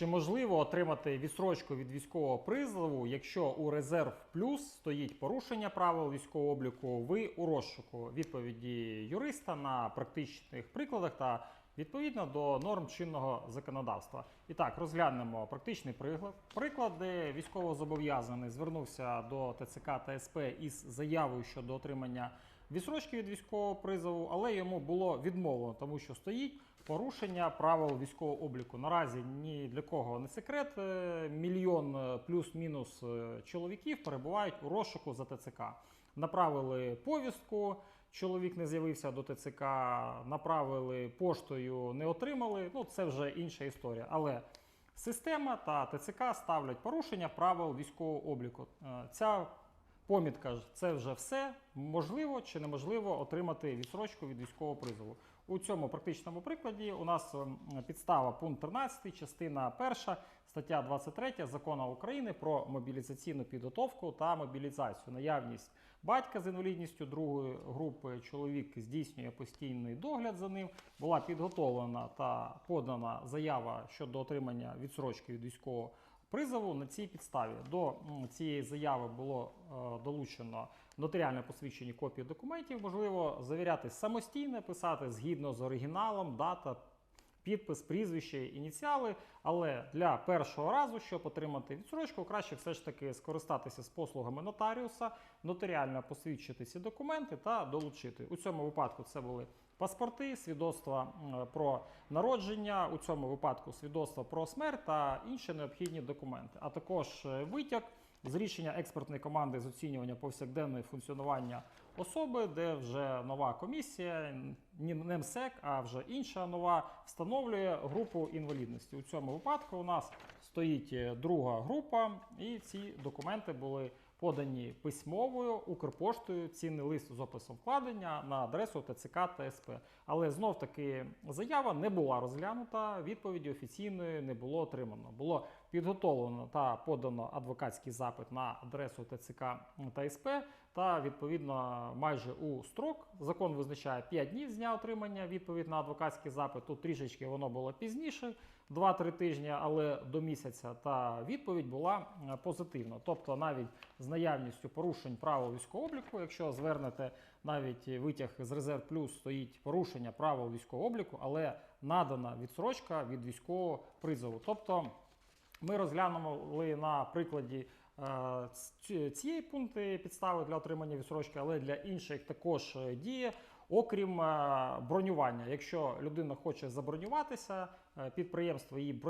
Чи можливо отримати відсрочку від військового призову, якщо у резерв плюс стоїть порушення правил військового обліку, ви у розшуку? Відповіді юриста на практичних прикладах та відповідно до норм чинного законодавства. І так, розглянемо практичний приклад. Приклад, де військовозобов'язаний звернувся до ТЦК та СП із заявою щодо отримання відсрочки від військового призову, але йому було відмовлено, тому що стоїть порушення правил військового обліку. Наразі ні для кого не секрет. е, Мільйон е, плюс-мінус е, чоловіків перебувають у розшуку за ТЦК. Направили повістку. Чоловік не з'явився до ТЦК, направили поштою, не отримали. Ну це вже інша історія. Але система та ТЦК ставлять порушення правил військового обліку. Ця помітка це вже все. Можливо чи неможливо отримати відсрочку від військового призову. У цьому практичному прикладі у нас ем, підстава пункт 13, частина 1, стаття 23 закону України про мобілізаційну підготовку та мобілізацію. Наявність батька з інвалідністю другої групи, чоловік здійснює постійний догляд за ним. Була підготовлена та подана заява щодо отримання відсрочки від військового призову на цій підставі. До цієї заяви було е, долучено нотаріальне посвідчені копії документів. Можливо, завіряти самостійно, писати згідно з оригіналом, дата. Підпис, прізвище, ініціали, але для першого разу, щоб отримати відсрочку, краще все ж таки скористатися з послугами нотаріуса, нотаріально посвідчити ці документи та долучити. У цьому випадку це були паспорти, свідоцтва про народження, у цьому випадку свідоцтва про смерть та інші необхідні документи, а також е, витяг з рішення експертної команди з оцінювання повсякденного функціонування особи, де вже нова комісія, не МСЕК, а вже інша нова, встановлює групу інвалідності. У цьому випадку у нас стоїть е, друга група, і ці документи були подані письмовою Укрпоштою, цінний лист з описом вкладення на адресу ТЦК та СП. Але знов таки заява не була розглянута, відповіді офіційної не було отримано. Було підготовлено та подано адвокатський запит на адресу ТЦК та СП, та відповідно майже у строк закон визначає 5 днів з дня отримання відповідь на адвокатський запит. Тут трішечки воно було пізніше, 2-3 тижні, але до місяця. Та відповідь була е, позитивна. Тобто, навіть з наявністю порушень правил військового обліку, якщо звернете навіть витяг з резерв плюс, стоїть порушення правил військового обліку, але надана відсрочка від військового призову. Тобто ми розглянули на прикладі цієї пункти підстави для отримання відсрочки, але для інших також е, діє. Окрім е, бронювання, якщо людина хоче забронюватися, е, підприємство її